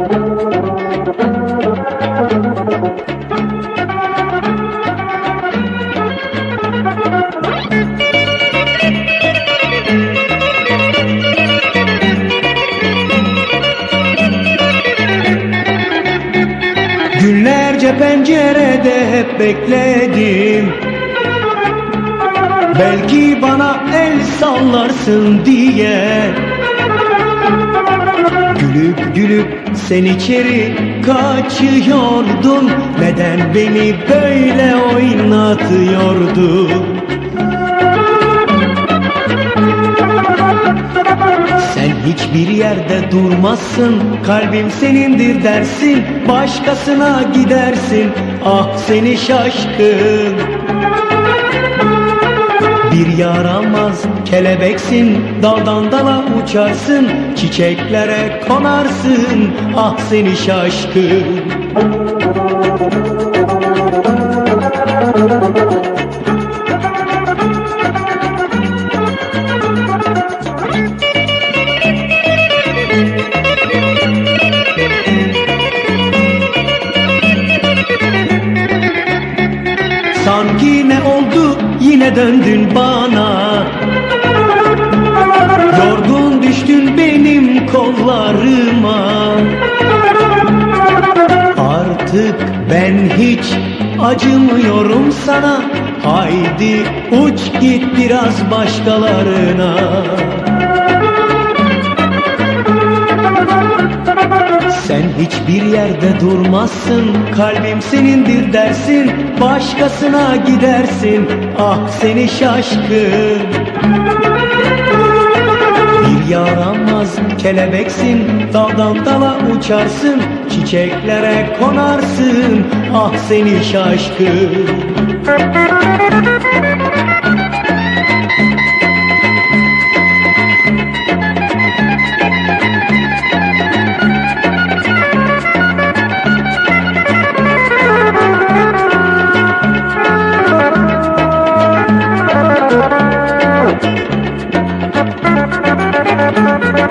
Günlerce pencerede hep bekledim. Belki bana el sallarsın diye. Gülüp gülüp sen içeri kaçıyordun Neden beni böyle oynatıyordun? Sen hiçbir yerde durmazsın. Kalbim senindir dersin. Başkasına gidersin. Ah seni şaşkın Bir yaramaz kelebeksin. Daldan dala uçarsın Çiçeklere konarsın. Ah seni şaşkın döndün bana? Yorgun düştün benim kollarıma. Artık ben hiç acımıyorum sana. Haydi uç git biraz başkalarına Sen hiçbir yerde durmazsın. Kalbim senindir dersin Başkasına gidersin. Ah seni şaşkın. Bir yaramaz kelebeksin Daldan dala uçarsın Çiçeklere konarsın. Ah seni şaşkın Sen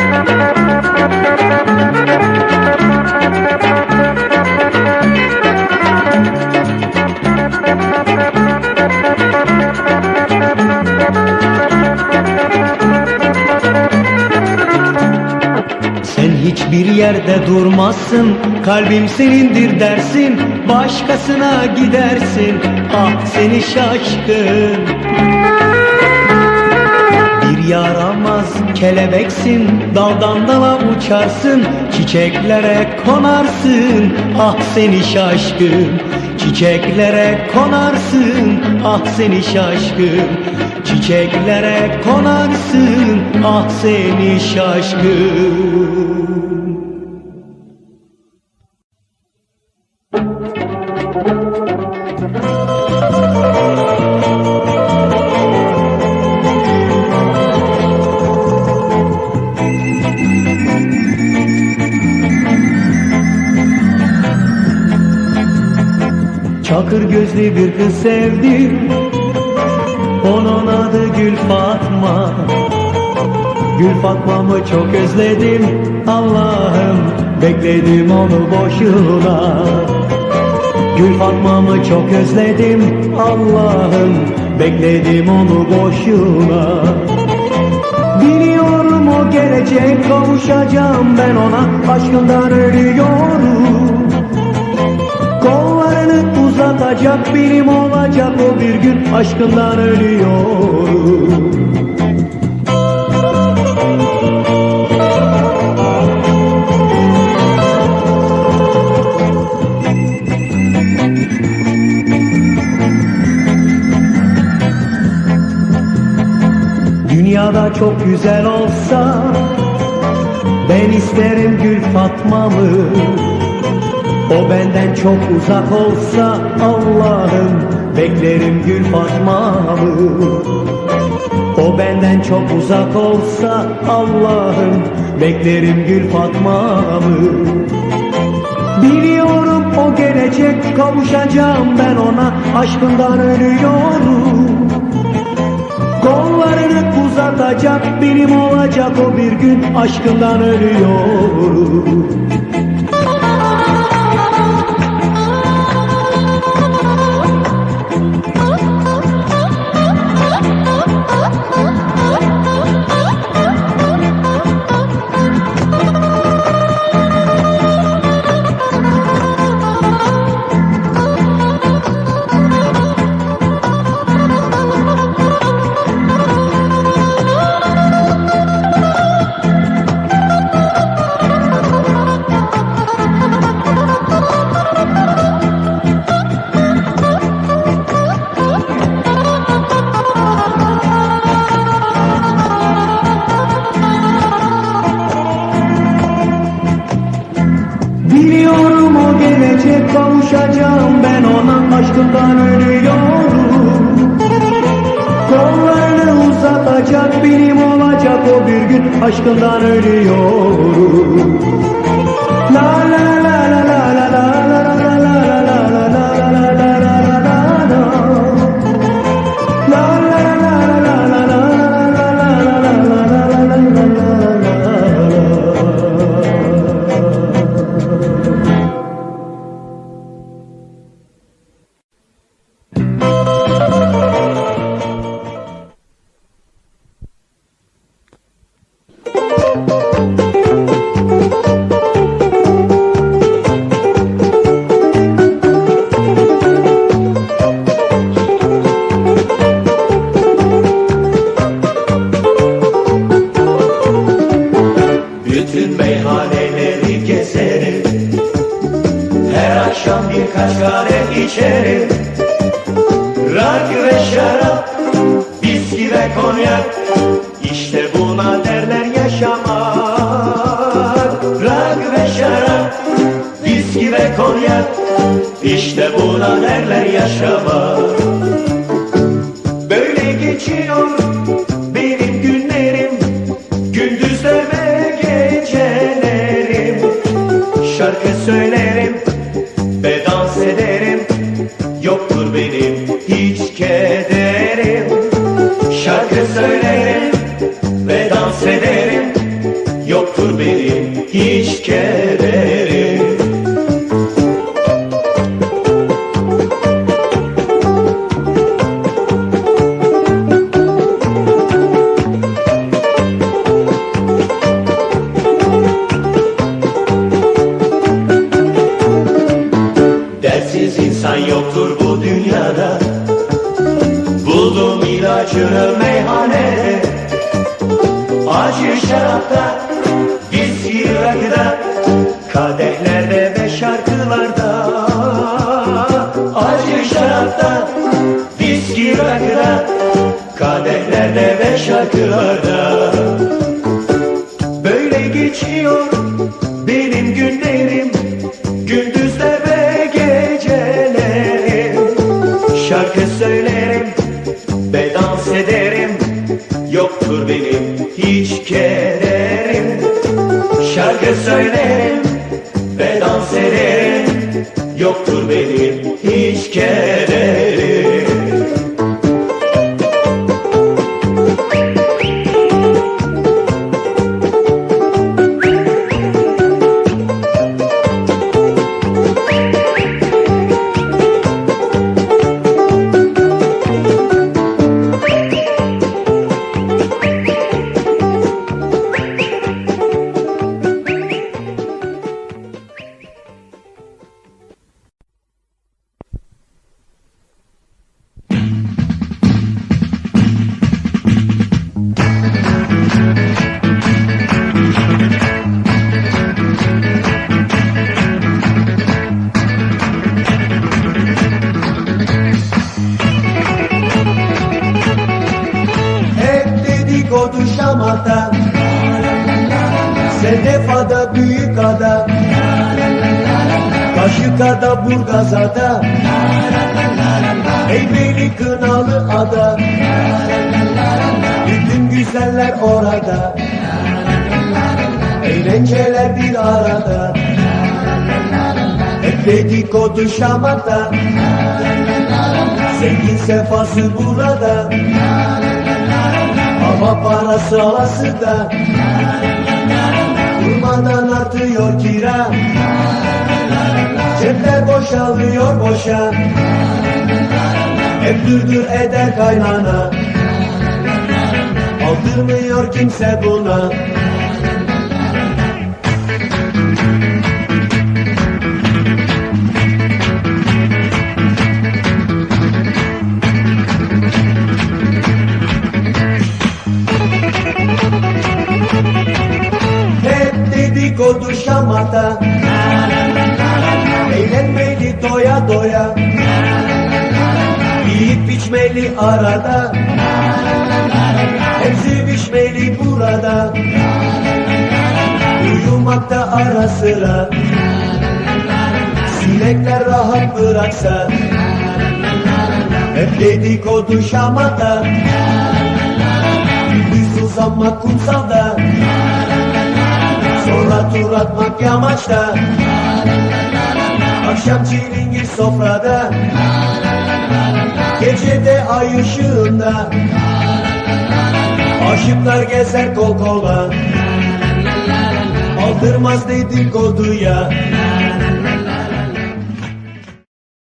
hiçbir yerde durmazsın Kalbim senindir dersin Başkasına gidersin. Ah seni şaşkın yaramaz kelebeksin Daldan dala uçarsın Çiçeklere konarsın Ah seni şaşkın. Çiçeklere konarsın Ah seni şaşkın. Çiçeklere konarsın Ah seni şaşkın Çakır gözlü bir kız sevdim. Onun adı Gül Fatma. Gül Fatma'mı çok özledim. Allah'ım bekledim onu boşuna. Gül Fatma'mı çok özledim. Allah'ım bekledim onu boşuna. Biliyorum o gelecek kavuşacağım ben ona. Aşkından ölüyorum uzatacak benim olacak o bir gün aşkından ölüyorum Dünyada çok güzel olsa Ben isterim Gül Fatma'mı O benden çok uzak olsa Allah'ım Beklerim Gül Fatma'mı. O benden çok uzak olsa Allah'ım Beklerim Gül Fatma'mı. Biliyorum o gelecek kavuşacağım ben ona Aşkından ölüyorum. Kollarını uzatacak benim olacak o bir gün Aşkından ölüyorum gelecek kavuşacağım ben ona aşkından ölüyorum. Kollarını uzatacak benim olacak o bir gün aşkından ölüyorum Bütün meyhaneleri gezerim Her akşam birkaç kadeh içerim. Rakı ve şarap, viski ve konyak İşte buna derler yaşamak. Rakı ve şarap, viski ve konyak İşte buna derler yaşamak. Böyle geçiyor hissederim Yoktur benim hiç kere. Şarkılarda. Böyle geçiyor benim günlerim Gündüzler ve gecelerim Şarkı söylerim ve dans ederim Yoktur benim hiç kederim. Şarkı söylerim ve dans ederim Yoktur benim hiç kederim Burgazada Eymeli kınalı ada. Bütün güzeller orada. Eğlenceler bir arada. Hep dedikodu şamata. Zengin sefası burada. Ama parası alası da. Durmadan artıyor kira Cepler boşalıyor boşa Hep dürdür eder kaynana. Aldırmıyor kimse buna arada. Hep sevişmeli burada. Uyumakta ara sıra. Melekler rahat bıraksa. Hep dedikodu şamata. Düz uzanmak kumsalda Sonra tur atmak yamaçta. Akşam çilingir sofrada Gecede ay ışığında Aşıklar gezer kol kola Aldırmaz dedikoduya